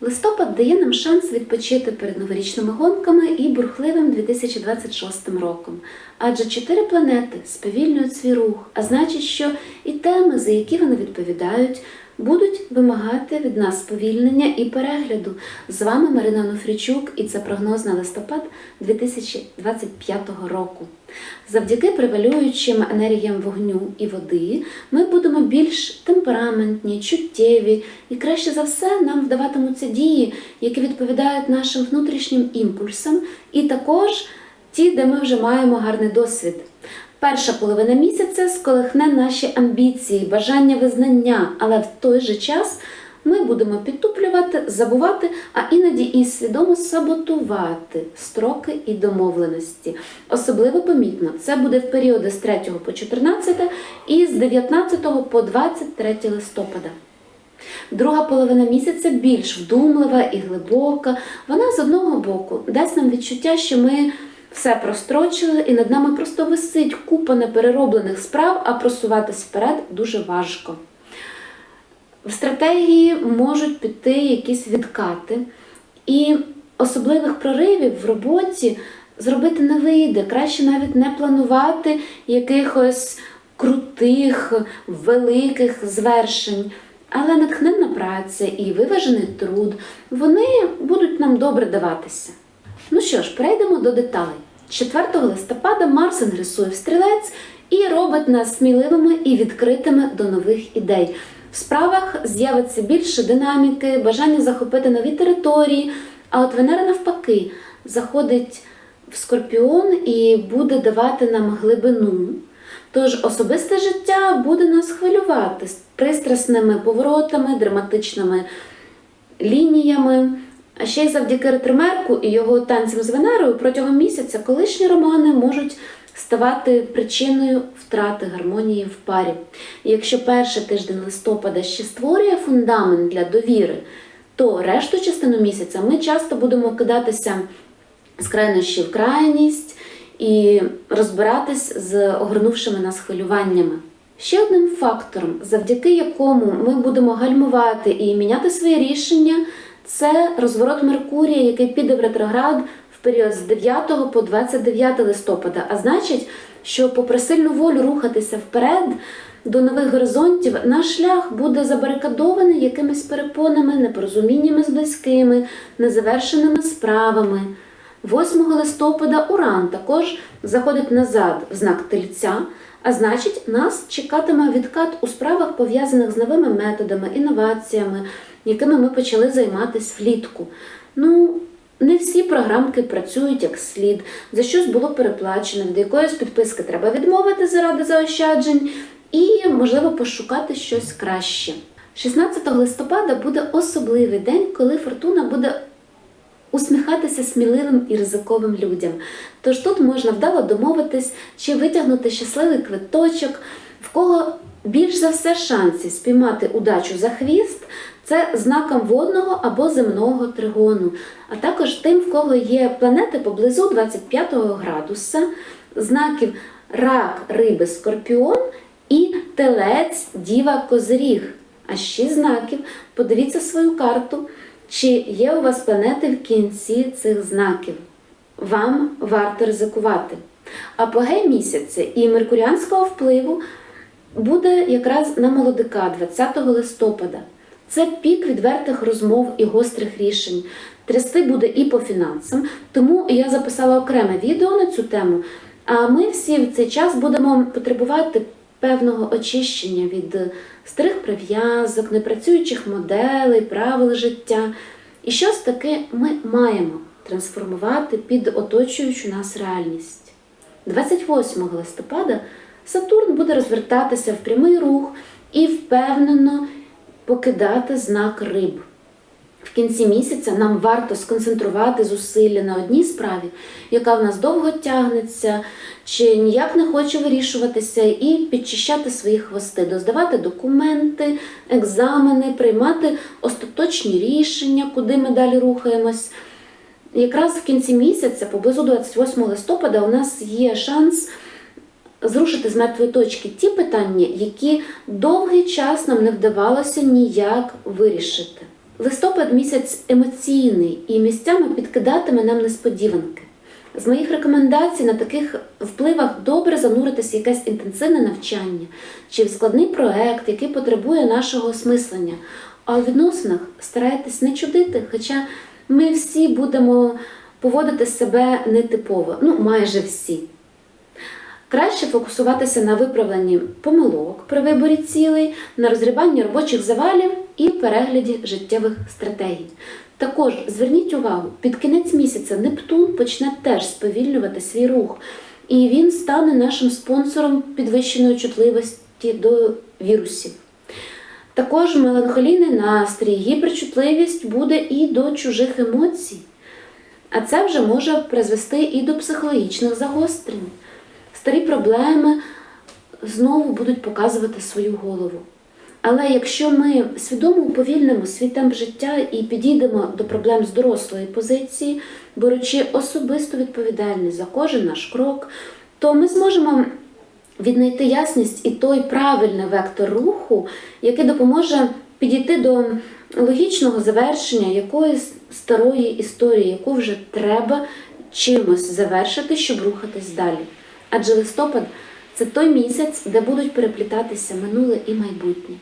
Листопад дає нам шанс відпочити перед новорічними гонками і бурхливим 2026 роком. Адже чотири планети сповільнюють свій рух, а значить, що і теми, за які вони відповідають, будуть вимагати від нас сповільнення і перегляду. З вами Марина Онуфрічук, і це прогноз на листопад 2025 року. Завдяки превалюючим енергіям вогню і води ми будемо більш темпераментні, чуттєві і краще за все нам вдаватимуться дії, які відповідають нашим внутрішнім імпульсам, і також ті, де ми вже маємо гарний досвід. Перша половина місяця сколихне наші амбіції, бажання визнання, але в той же час ми будемо підтуплювати, забувати, а іноді і свідомо саботувати строки і домовленості. Особливо помітно це буде в періоди з 3 по 14 і з 19 по 23 листопада. Друга половина місяця більш вдумлива і глибока. Вона з одного боку дасть нам відчуття, що ми все прострочили, і над нами просто висить купа неперероблених справ, а просуватись вперед дуже важко. В стратегії можуть піти якісь відкати, і особливих проривів в роботі зробити не вийде. Краще навіть не планувати якихось крутих, великих звершень. Але натхненна праця і виважений труд вони будуть нам добре даватися. Ну що ж, перейдемо до деталей. 4 листопада Марс інгресує в стрілець і робить нас сміливими і відкритими до нових ідей. В справах з'явиться більше динаміки, бажання захопити нові території. А от Венера навпаки заходить в скорпіон і буде давати нам глибину. Тож особисте життя буде нас хвилювати з пристрасними поворотами, драматичними лініями. А ще й завдяки ретримерку і його танцям з Венерою протягом місяця колишні романи можуть ставати причиною втрати гармонії в парі. І якщо перший тиждень листопада ще створює фундамент для довіри, то решту частину місяця ми часто будемо кидатися з крайнощі в крайність і розбиратись з огорнувшими нас хвилюваннями. Ще одним фактором, завдяки якому ми будемо гальмувати і міняти свої рішення, це розворот Меркурія, який піде в ретроград в період з 9 по 29 листопада. А значить, що попри сильну волю рухатися вперед до нових горизонтів, наш шлях буде забарикадований якимись перепонами, непорозуміннями з близькими, незавершеними справами. 8 листопада Уран також заходить назад в знак тельця, а значить, нас чекатиме відкат у справах, пов'язаних з новими методами, інноваціями, якими ми почали займатися влітку. Ну, не всі програмки працюють як слід, за щось було переплачено, від якоїсь підписки треба відмовити заради заощаджень і, можливо, пошукати щось краще. 16 листопада буде особливий день, коли фортуна буде усміхатися сміливим і ризиковим людям. Тож тут можна вдало домовитись чи витягнути щасливий квиточок, в кого більш за все шансів спіймати удачу за хвіст. Це знаком водного або земного тригону, а також тим, в кого є планети поблизу 25 градуса, знаків рак, риби, скорпіон і телець, діва, козиріг. А ще знаків. Подивіться свою карту, чи є у вас планети в кінці цих знаків. Вам варто ризикувати. Апогей місяця і меркуріанського впливу буде якраз на молодика 20 листопада. Це пік відвертих розмов і гострих рішень. Трясти буде і по фінансам, тому я записала окреме відео на цю тему. А ми всі в цей час будемо потребувати певного очищення від старих прив'язок, непрацюючих моделей, правил життя. І щось таке ми маємо трансформувати під оточуючу нас реальність. 28 листопада Сатурн буде розвертатися в прямий рух і впевнено покидати знак риб. В кінці місяця нам варто сконцентрувати зусилля на одній справі, яка в нас довго тягнеться, чи ніяк не хоче вирішуватися, і підчищати свої хвости, доздавати документи, екзамени, приймати остаточні рішення, куди ми далі рухаємось. Якраз в кінці місяця, поблизу 28 листопада, у нас є шанс зрушити з мертвої точки ті питання, які довгий час нам не вдавалося ніяк вирішити. Листопад місяць емоційний і місцями підкидатиме нам несподіванки. З моїх рекомендацій на таких впливах добре зануритися якесь інтенсивне навчання чи складний проект, який потребує нашого осмислення. А у відносинах старайтесь не чудити, хоча ми всі будемо поводити себе нетипово, ну майже всі. Краще фокусуватися на виправленні помилок при виборі цілей, на розрібанні робочих завалів і перегляді життєвих стратегій. Також зверніть увагу, під кінець місяця Нептун почне теж сповільнювати свій рух, і він стане нашим спонсором підвищеної чутливості до вірусів. Також меланхолійний настрій, гіперчутливість буде і до чужих емоцій. А це вже може призвести і до психологічних загострень. Старі проблеми знову будуть показувати свою голову. Але якщо ми свідомо уповільнимо свій темп життя і підійдемо до проблем з дорослої позиції, беручи особисту відповідальність за кожен наш крок, то ми зможемо віднайти ясність і той правильний вектор руху, який допоможе підійти до логічного завершення якоїсь старої історії, яку вже треба чимось завершити, щоб рухатись далі. Адже листопад це той місяць, де будуть переплітатися минуле і майбутнє.